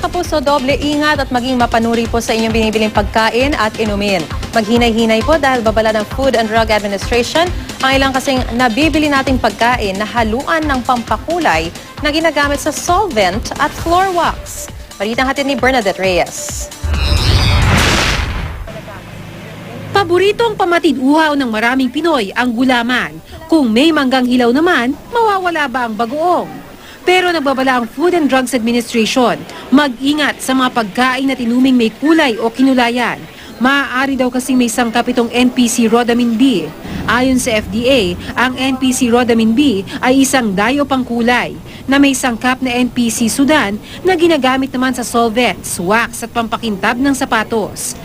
kapuso, doble ingat at maging mapanuri po sa inyong binibiling pagkain at inumin. Maghinay-hinay po dahil babala ng Food and Drug Administration ang ilang kasing nabibili nating pagkain na haluan ng pampakulay na ginagamit sa solvent at floor wax. Balitang hatid ni Bernadette Reyes. Paboritong pamatid-uhaw ng maraming Pinoy ang gulaman. Kung may manggang hilaw naman, mawawala ba ang bagoong? Pero nagbabala ang Food and Drugs Administration, mag-ingat sa mga pagkain na tinuming may kulay o kinulayan. Maaari daw kasing may sangkap itong NPC Rhodamine B. Ayon sa FDA, ang NPC Rhodamine B ay isang dayo pangkulay na may sangkap na NPC Sudan na ginagamit naman sa solvents, wax at pampakintab ng sapatos.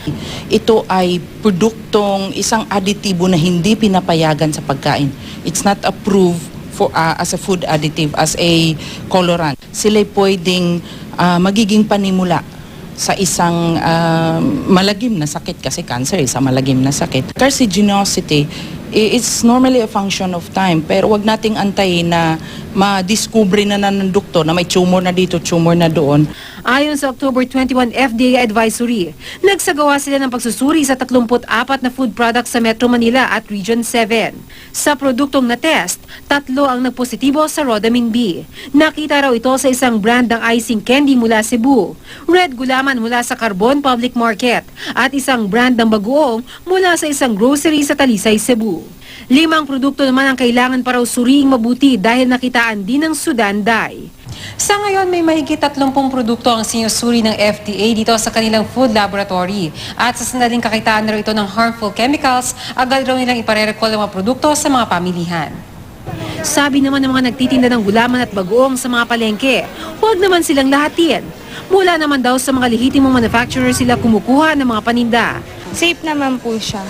ito ay produktong isang aditibo na hindi pinapayagan sa pagkain. It's not approved for uh, as a food additive, as a colorant. Sila pwedeng uh, magiging panimula sa isang uh, malagim na sakit kasi cancer is a malagim na sakit. Carcigenosity i- it's normally a function of time pero wag nating antayin na ma-discover na ng doktor na may tumor na dito, tumor na doon. Ayon sa October 21 FDA advisory, nagsagawa sila ng pagsusuri sa 34 na food products sa Metro Manila at Region 7. Sa produktong na-test, tatlo ang nagpositibo sa Rhodamine B. Nakita raw ito sa isang brand ng icing candy mula Cebu, Red Gulaman mula sa Carbon Public Market, at isang brand ng bagoong mula sa isang grocery sa Talisay, Cebu. Limang produkto naman ang kailangan para suriing mabuti dahil nakitaan din ng Sudan dye. Sa ngayon, may mahigit 30 produkto ang sinusuri ng FDA dito sa kanilang food laboratory. At sa sandaling kakitaan na ito ng harmful chemicals, agad raw nilang iparerecall ang mga produkto sa mga pamilihan. Sabi naman ng mga nagtitinda ng gulaman at bagoong sa mga palengke, huwag naman silang lahatin. Mula naman daw sa mga lehitimong manufacturer sila kumukuha ng mga paninda. safe naman po siya.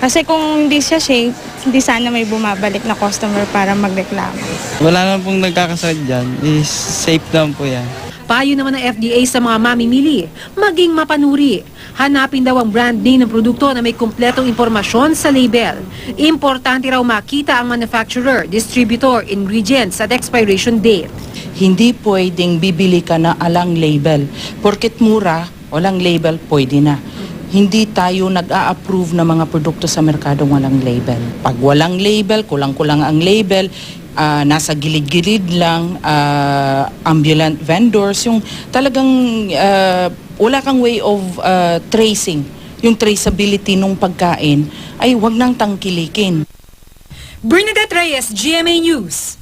Kasi kung hindi siya safe, hindi sana may bumabalik na customer para magreklamo. Wala naman pong nagkakasakit dyan. Is safe naman po yan. Payo naman ng FDA sa mga mamimili, maging mapanuri. Hanapin daw ang brand name ng produkto na may kumpletong impormasyon sa label. Importante raw makita ang manufacturer, distributor, ingredients at expiration date. hindi pwedeng bibili ka na alang label. Porket mura, walang label, pwede na. Hindi tayo nag-a-approve ng mga produkto sa merkado walang label. Pag walang label, kulang-kulang ang label, ah, nasa gilid-gilid lang, ah, ambulant vendors, yung talagang ah, wala kang way of ah, tracing, yung traceability ng pagkain, ay wag nang tangkilikin. Bernadette Reyes, GMA News.